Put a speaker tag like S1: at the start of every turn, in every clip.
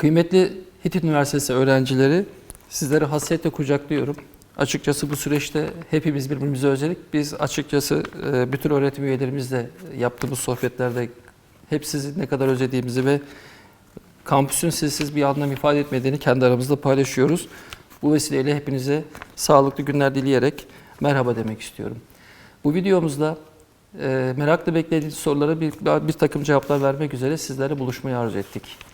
S1: Kıymetli Hitit Üniversitesi öğrencileri, sizleri hasretle kucaklıyorum. Açıkçası bu süreçte hepimiz birbirimizi özledik. Biz açıkçası e, bütün öğretim üyelerimizle yaptığımız sohbetlerde hep sizi ne kadar özlediğimizi ve kampüsün sizsiz bir anlam ifade etmediğini kendi aramızda paylaşıyoruz. Bu vesileyle hepinize sağlıklı günler dileyerek merhaba demek istiyorum. Bu videomuzda e, merakla beklediğiniz sorulara bir, bir takım cevaplar vermek üzere sizlerle buluşmayı arzu ettik.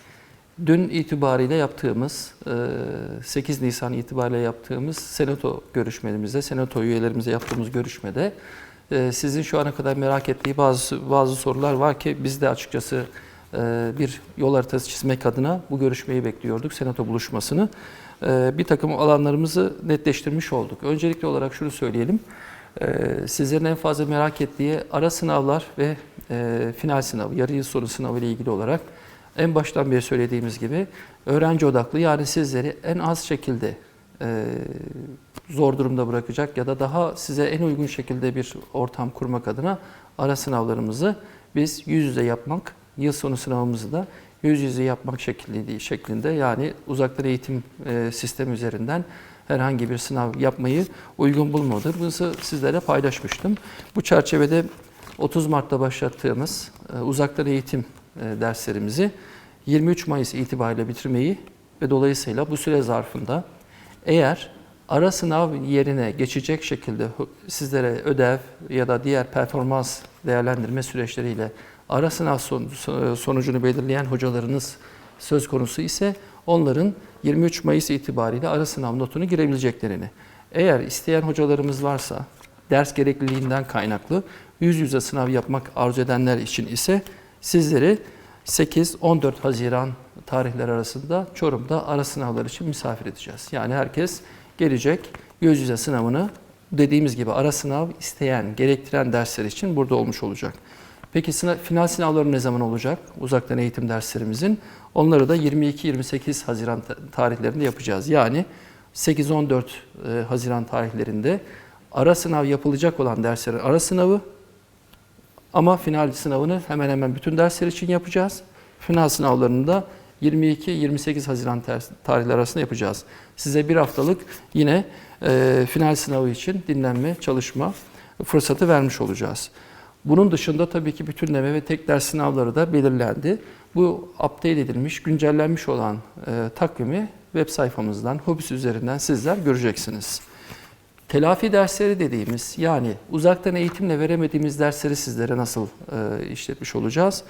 S1: Dün itibariyle yaptığımız, e, 8 Nisan itibariyle yaptığımız senato görüşmemizde, senato üyelerimize yaptığımız görüşmede e, sizin şu ana kadar merak ettiği bazı bazı sorular var ki biz de açıkçası e, bir yol haritası çizmek adına bu görüşmeyi bekliyorduk, senato buluşmasını. E, Bir takım alanlarımızı netleştirmiş olduk. Öncelikli olarak şunu söyleyelim. Sizlerin en fazla merak ettiği ara sınavlar ve e, final sınavı, yarı yıl sonu sınavı ile ilgili olarak en baştan beri söylediğimiz gibi öğrenci odaklı yani sizleri en az şekilde e, zor durumda bırakacak ya da daha size en uygun şekilde bir ortam kurmak adına ara sınavlarımızı biz yüz yüze yapmak, yıl sonu sınavımızı da yüz yüze yapmak şeklinde, şeklinde yani uzaktan eğitim e, sistemi üzerinden herhangi bir sınav yapmayı uygun bulmadır. Bunu sizlere paylaşmıştım. Bu çerçevede 30 Mart'ta başlattığımız e, uzaktan eğitim derslerimizi 23 Mayıs itibariyle bitirmeyi ve dolayısıyla bu süre zarfında eğer ara sınav yerine geçecek şekilde sizlere ödev ya da diğer performans değerlendirme süreçleriyle ara sınav son- sonucunu belirleyen hocalarınız söz konusu ise onların 23 Mayıs itibariyle ara sınav notunu girebileceklerini. Eğer isteyen hocalarımız varsa ders gerekliliğinden kaynaklı yüz yüze sınav yapmak arzu edenler için ise sizleri 8-14 Haziran tarihler arasında Çorum'da ara sınavlar için misafir edeceğiz. Yani herkes gelecek yüz yüze sınavını dediğimiz gibi ara sınav isteyen, gerektiren dersler için burada olmuş olacak. Peki sınav, final sınavları ne zaman olacak? Uzaktan eğitim derslerimizin. Onları da 22-28 Haziran ta- tarihlerinde yapacağız. Yani 8-14 e, Haziran tarihlerinde ara sınav yapılacak olan derslerin ara sınavı ama final sınavını hemen hemen bütün dersler için yapacağız. Final sınavlarını da 22-28 Haziran tarihleri arasında yapacağız. Size bir haftalık yine e, final sınavı için dinlenme, çalışma fırsatı vermiş olacağız. Bunun dışında tabii ki bütünleme ve tek ders sınavları da belirlendi. Bu update edilmiş, güncellenmiş olan e, takvimi web sayfamızdan, Hobis üzerinden sizler göreceksiniz. Telafi dersleri dediğimiz yani uzaktan eğitimle veremediğimiz dersleri sizlere nasıl e, işletmiş olacağız?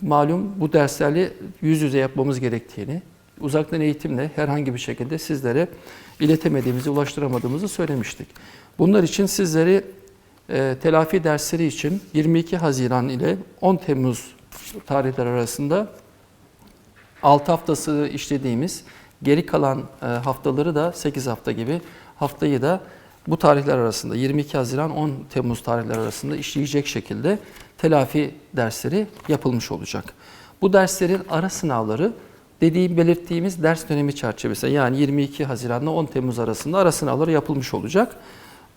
S1: Malum bu derslerle yüz yüze yapmamız gerektiğini, uzaktan eğitimle herhangi bir şekilde sizlere iletemediğimizi, ulaştıramadığımızı söylemiştik. Bunlar için sizleri e, telafi dersleri için 22 Haziran ile 10 Temmuz tarihler arasında 6 haftası işlediğimiz geri kalan e, haftaları da 8 hafta gibi haftayı da bu tarihler arasında 22 Haziran 10 Temmuz tarihler arasında işleyecek şekilde telafi dersleri yapılmış olacak. Bu derslerin ara sınavları dediğim belirttiğimiz ders dönemi çerçevesinde yani 22 Haziran'la 10 Temmuz arasında ara sınavları yapılmış olacak.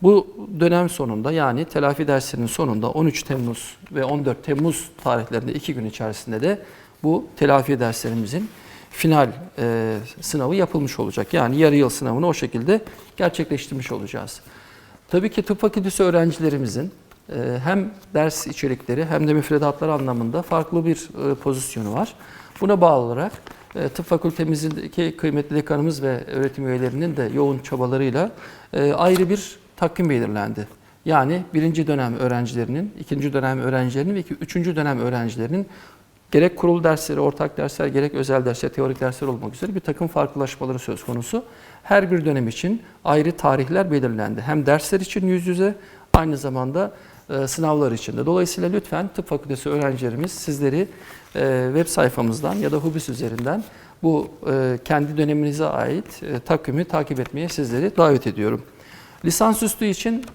S1: Bu dönem sonunda yani telafi derslerinin sonunda 13 Temmuz ve 14 Temmuz tarihlerinde iki gün içerisinde de bu telafi derslerimizin final e, sınavı yapılmış olacak. Yani yarı yıl sınavını o şekilde gerçekleştirmiş olacağız. Tabii ki tıp fakültesi öğrencilerimizin e, hem ders içerikleri hem de müfredatları anlamında farklı bir e, pozisyonu var. Buna bağlı olarak e, tıp fakültemizdeki kıymetli dekanımız ve öğretim üyelerinin de yoğun çabalarıyla e, ayrı bir takvim belirlendi. Yani birinci dönem öğrencilerinin, ikinci dönem öğrencilerinin ve iki- üçüncü dönem öğrencilerinin gerek kurul dersleri, ortak dersler, gerek özel dersler, teorik dersler olmak üzere bir takım farklılaşmaları söz konusu. Her bir dönem için ayrı tarihler belirlendi. Hem dersler için yüz yüze, aynı zamanda e, sınavlar için de. Dolayısıyla lütfen tıp fakültesi öğrencilerimiz sizleri e, web sayfamızdan ya da Hubis üzerinden bu e, kendi döneminize ait e, takvimi takip etmeye sizleri davet ediyorum. Lisansüstü için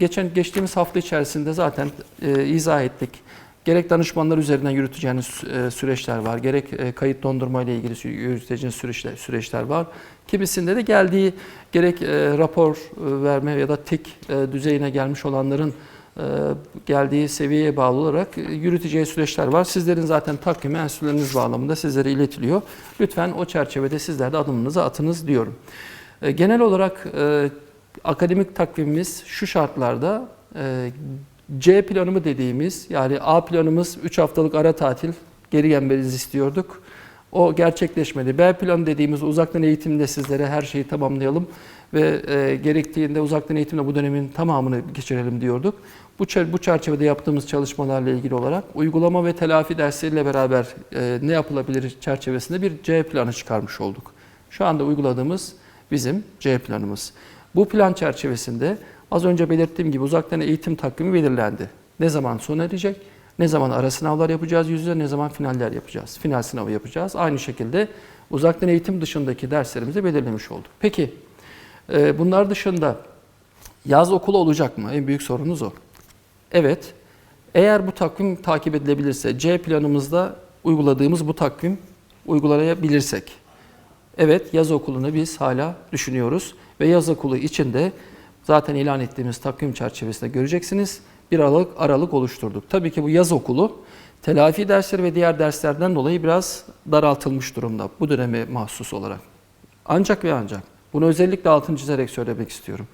S1: geçen geçtiğimiz hafta içerisinde zaten izah ettik. Gerek danışmanlar üzerinden yürüteceğiniz e, süreçler var, gerek e, kayıt dondurma ile ilgili yürüteceğiniz süreçler, süreçler var. Kimisinde de geldiği gerek e, rapor verme ya da tik düzeyine gelmiş olanların geldiği seviyeye bağlı olarak yürüteceği süreçler var. Sizlerin zaten takvimi enstitüleriniz bağlamında sizlere iletiliyor. Lütfen o çerçevede sizler de adımınızı atınız diyorum. Genel olarak akademik takvimimiz şu şartlarda C planımı dediğimiz yani A planımız 3 haftalık ara tatil geri gelmenizi istiyorduk. O gerçekleşmedi. B planı dediğimiz uzaktan eğitimde sizlere her şeyi tamamlayalım ve e, gerektiğinde uzaktan eğitimde bu dönemin tamamını geçirelim diyorduk. Bu, bu çerçevede yaptığımız çalışmalarla ilgili olarak uygulama ve telafi dersleriyle beraber e, ne yapılabilir çerçevesinde bir C planı çıkarmış olduk. Şu anda uyguladığımız bizim C planımız. Bu plan çerçevesinde az önce belirttiğim gibi uzaktan eğitim takvimi belirlendi. Ne zaman sona erecek? Ne zaman ara sınavlar yapacağız yüz yüze, ne zaman finaller yapacağız? Final sınavı yapacağız. Aynı şekilde uzaktan eğitim dışındaki derslerimizi belirlemiş olduk. Peki e, bunlar dışında yaz okulu olacak mı? En büyük sorunuz o. Evet. Eğer bu takvim takip edilebilirse, C planımızda uyguladığımız bu takvim uygulayabilirsek, evet yaz okulunu biz hala düşünüyoruz ve yaz okulu içinde zaten ilan ettiğimiz takvim çerçevesinde göreceksiniz bir aralık aralık oluşturduk. Tabii ki bu yaz okulu telafi dersleri ve diğer derslerden dolayı biraz daraltılmış durumda bu döneme mahsus olarak. Ancak ve ancak bunu özellikle altını çizerek söylemek istiyorum.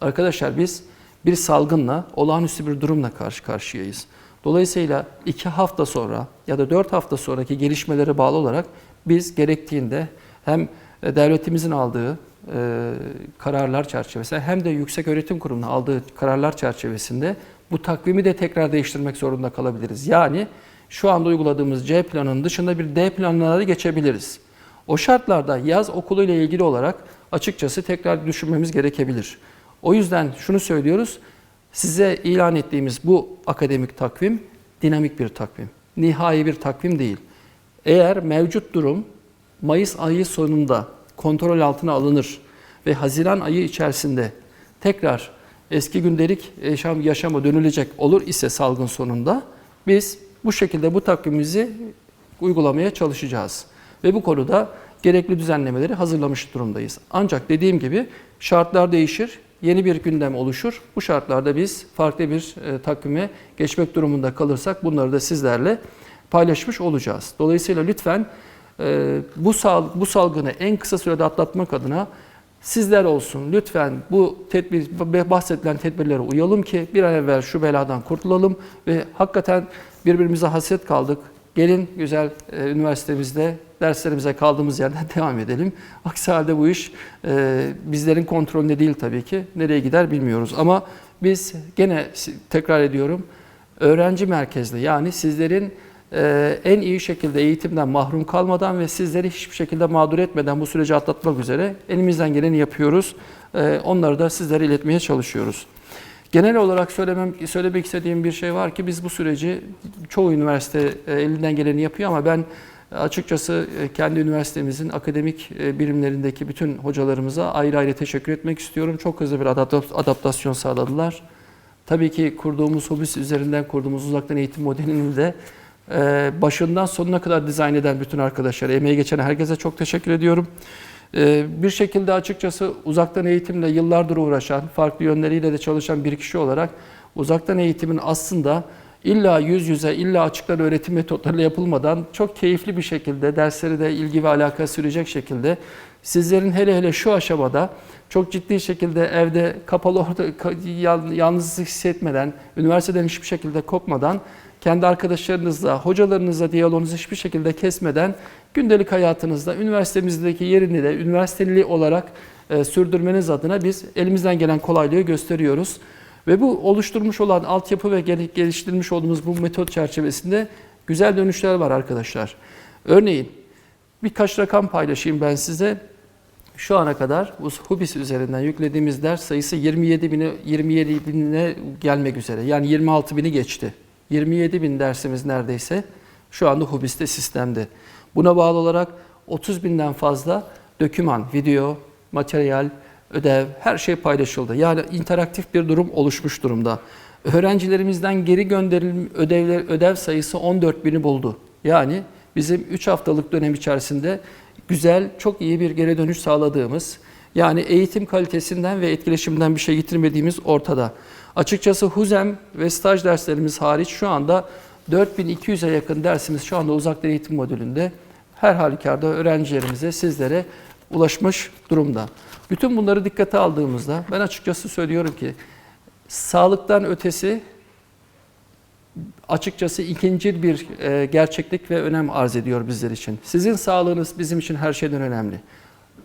S1: Arkadaşlar biz bir salgınla, olağanüstü bir durumla karşı karşıyayız. Dolayısıyla iki hafta sonra ya da dört hafta sonraki gelişmelere bağlı olarak biz gerektiğinde hem devletimizin aldığı e, kararlar çerçevesinde hem de Yüksek Öğretim Kurumu'nun aldığı kararlar çerçevesinde bu takvimi de tekrar değiştirmek zorunda kalabiliriz. Yani şu anda uyguladığımız C planının dışında bir D planına da geçebiliriz. O şartlarda yaz okulu ile ilgili olarak açıkçası tekrar düşünmemiz gerekebilir. O yüzden şunu söylüyoruz. Size ilan ettiğimiz bu akademik takvim dinamik bir takvim. Nihai bir takvim değil. Eğer mevcut durum Mayıs ayı sonunda kontrol altına alınır ve Haziran ayı içerisinde tekrar eski gündelik yaşam, yaşama dönülecek olur ise salgın sonunda biz bu şekilde bu takvimimizi uygulamaya çalışacağız. Ve bu konuda gerekli düzenlemeleri hazırlamış durumdayız. Ancak dediğim gibi şartlar değişir, yeni bir gündem oluşur. Bu şartlarda biz farklı bir e, takvime geçmek durumunda kalırsak bunları da sizlerle paylaşmış olacağız. Dolayısıyla lütfen bu, sal, bu salgını en kısa sürede atlatmak adına sizler olsun lütfen bu tedbir bahsedilen tedbirlere uyalım ki bir an evvel şu beladan kurtulalım ve hakikaten birbirimize hasret kaldık. Gelin güzel e, üniversitemizde derslerimize kaldığımız yerden devam edelim. Aksi halde bu iş e, bizlerin kontrolünde değil tabii ki. Nereye gider bilmiyoruz. Ama biz gene tekrar ediyorum öğrenci merkezli yani sizlerin e, en iyi şekilde eğitimden mahrum kalmadan ve sizleri hiçbir şekilde mağdur etmeden bu süreci atlatmak üzere elimizden geleni yapıyoruz. E, onları da sizlere iletmeye çalışıyoruz. Genel olarak söylemem, söylemek istediğim bir şey var ki biz bu süreci çoğu üniversite e, elinden geleni yapıyor ama ben açıkçası kendi üniversitemizin akademik birimlerindeki bütün hocalarımıza ayrı ayrı teşekkür etmek istiyorum. Çok hızlı bir adapta- adaptasyon sağladılar. Tabii ki kurduğumuz hobis üzerinden kurduğumuz uzaktan eğitim modelini de e, başından sonuna kadar dizayn eden bütün arkadaşlara, emeği geçen herkese çok teşekkür ediyorum. E, Bir şekilde açıkçası uzaktan eğitimle yıllardır uğraşan, farklı yönleriyle de çalışan bir kişi olarak uzaktan eğitimin aslında illa yüz yüze, illa açıktan öğretim metotlarıyla yapılmadan çok keyifli bir şekilde dersleri de ilgi ve alaka sürecek şekilde sizlerin hele hele şu aşamada çok ciddi şekilde evde kapalı orada ka- yalnız hissetmeden, üniversiteden hiçbir şekilde kopmadan kendi arkadaşlarınızla, hocalarınızla diyaloğunuzu hiçbir şekilde kesmeden gündelik hayatınızda üniversitemizdeki yerini de üniversiteli olarak e, sürdürmeniz adına biz elimizden gelen kolaylığı gösteriyoruz. Ve bu oluşturmuş olan altyapı ve gel- geliştirmiş olduğumuz bu metot çerçevesinde güzel dönüşler var arkadaşlar. Örneğin birkaç rakam paylaşayım ben size. Şu ana kadar bu Hubis üzerinden yüklediğimiz ders sayısı 27 bine, 27 bine gelmek üzere. Yani 26 bini geçti. 27 bin dersimiz neredeyse şu anda Hubis'te sistemde. Buna bağlı olarak 30 binden fazla döküman, video, materyal, ödev, her şey paylaşıldı. Yani interaktif bir durum oluşmuş durumda. Öğrencilerimizden geri gönderilen ödevler, ödev sayısı 14 bini buldu. Yani bizim 3 haftalık dönem içerisinde güzel, çok iyi bir geri dönüş sağladığımız, yani eğitim kalitesinden ve etkileşimden bir şey getirmediğimiz ortada. Açıkçası HUZEM ve staj derslerimiz hariç şu anda 4200'e yakın dersimiz şu anda uzaktan eğitim modülünde. Her halükarda öğrencilerimize, sizlere ulaşmış durumda. Bütün bunları dikkate aldığımızda ben açıkçası söylüyorum ki sağlıktan ötesi açıkçası ikinci bir e, gerçeklik ve önem arz ediyor bizler için. Sizin sağlığınız bizim için her şeyden önemli.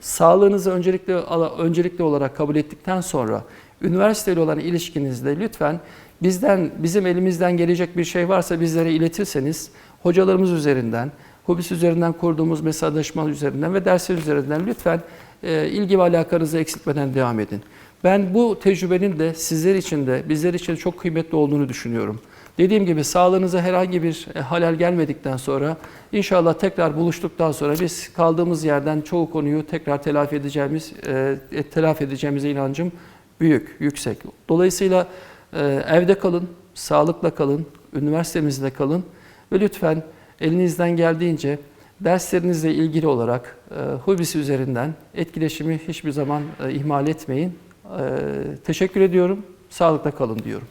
S1: Sağlığınızı öncelikli öncelikli olarak kabul ettikten sonra üniversiteyle olan ilişkinizde lütfen bizden bizim elimizden gelecek bir şey varsa bizlere iletirseniz hocalarımız üzerinden, hobis üzerinden kurduğumuz mesajlaşma üzerinden ve dersler üzerinden lütfen e, ilgi ve alakanızı eksiltmeden devam edin. Ben bu tecrübenin de sizler için de bizler için çok kıymetli olduğunu düşünüyorum. Dediğim gibi sağlığınıza herhangi bir e, halel gelmedikten sonra inşallah tekrar buluştuktan sonra biz kaldığımız yerden çoğu konuyu tekrar telafi edeceğimiz e, telafi edeceğimize inancım büyük, yüksek. Dolayısıyla e, evde kalın, sağlıkla kalın, üniversitemizde kalın ve lütfen elinizden geldiğince derslerinizle ilgili olarak e, Hubisi üzerinden etkileşimi hiçbir zaman e, ihmal etmeyin. E, teşekkür ediyorum. Sağlıkla kalın diyorum.